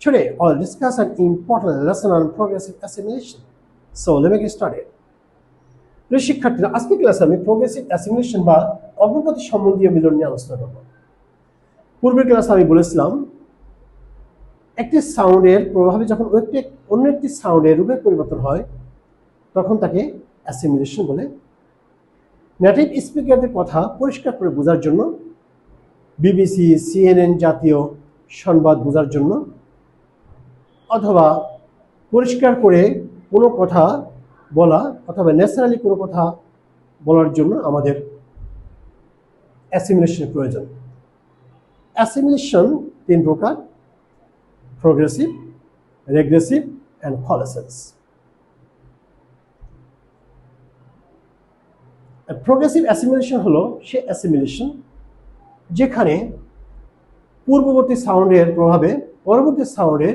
Today, I'll discuss an important lesson on progressive assimilation. So, let me get started. প্রিয় শিক্ষার্থীরা আজকে ক্লাসে আমি প্রোগ্রেসিভ অ্যাসিমিলেশন বা অগ্রগতি সম্বন্ধীয় মিলন নিয়ে আলোচনা করব পূর্বের ক্লাসে আমি বলেছিলাম একটি সাউন্ডের প্রভাবে যখন একটি অন্য একটি সাউন্ডের রূপের পরিবর্তন হয় তখন তাকে অ্যাসিমিলেশন বলে নেটিভ স্পিকারদের কথা পরিষ্কার করে বোঝার জন্য বিবিসি সিএনএন জাতীয় সংবাদ বোঝার জন্য অথবা পরিষ্কার করে কোনো কথা বলা অথবা ন্যাশনালি কোনো কথা বলার জন্য আমাদের অ্যাসিমিলেশনের প্রয়োজন। অ্যাসিমিলেশন তিন প্রকার progressive regressive and coalescence progressive assimilation হলো সে অ্যাসিমিলেশন যেখানে পূর্ববর্তী সাউন্ডের প্রভাবে পরবর্তী সাউন্ডের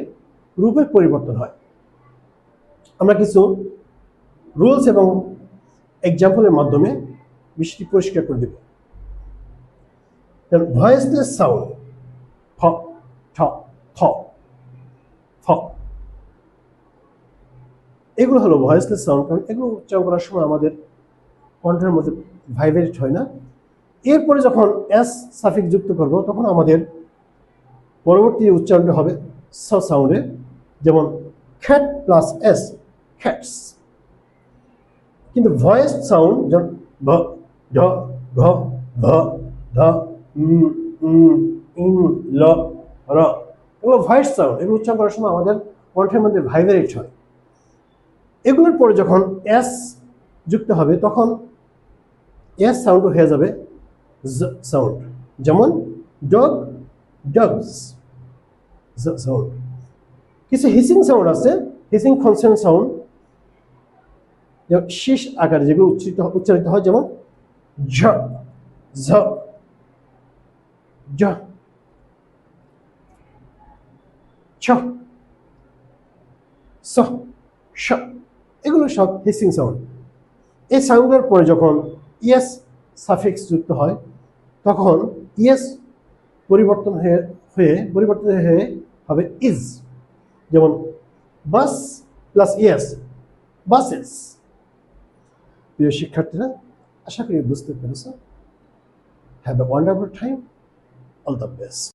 রূপের পরিবর্তন হয়। আমরা কিছু রুলস এবং এক্সাম্পলের মাধ্যমে বিষয়টি পরিষ্কার করে দেব। ভয়েসলেস সাউন্ড ফ ঠ থ ফ এগুলো হলো ভয়েসলেস সাউন্ড কারণ এগুলো উচ্চারণ করার সময় আমাদের কণ্ঠের মধ্যে ভাইব্রেট হয় না। এরপরে যখন এস সাফিক যুক্ত করব, তখন আমাদের পরবর্তী উচ্চারণটা হবে স সাউন্ডে যেমন খ্যাট প্লাস এস খ্যাটস কিন্তু ভয়েস সাউন্ড যেমন ভ ঢ ঘ ভ ধ ইন ল র এগুলো ভয়েস সাউন্ড এগুলো উচ্চারণ করার সময় আমাদের কণ্ঠের মধ্যে ভাইব্রেট হয়। এগুলোর পরে যখন এস যুক্ত হবে, তখন এস সাউন্ড হয়ে যাবে সাউন্ড যেমন ডগ ডগস সাউন্ড কিছু হিসিং সাউন্ড আছে হিসিং কনসেন্ট সাউন্ড শীষ আকারে যেগুলো উচ্চারিত উচ্চারিত হয়, যেমন ঝ ঝ ঝ, ছ এগুলো সব হিসিং সাউন্ড এই সাউন্ডের পরে যখন ইয়েস সাফিক্স যুক্ত হয়, তখন ইয়েস পরিবর্তন হয়ে হয়ে পরিবর্তন হয়ে হবে ইজ যেমন বাস প্লাস ইয়াস বাসেস প্রিয় শিক্ষার্থীরা, আশা করি বুঝতে পেরেছ। Have a wonderful time all the best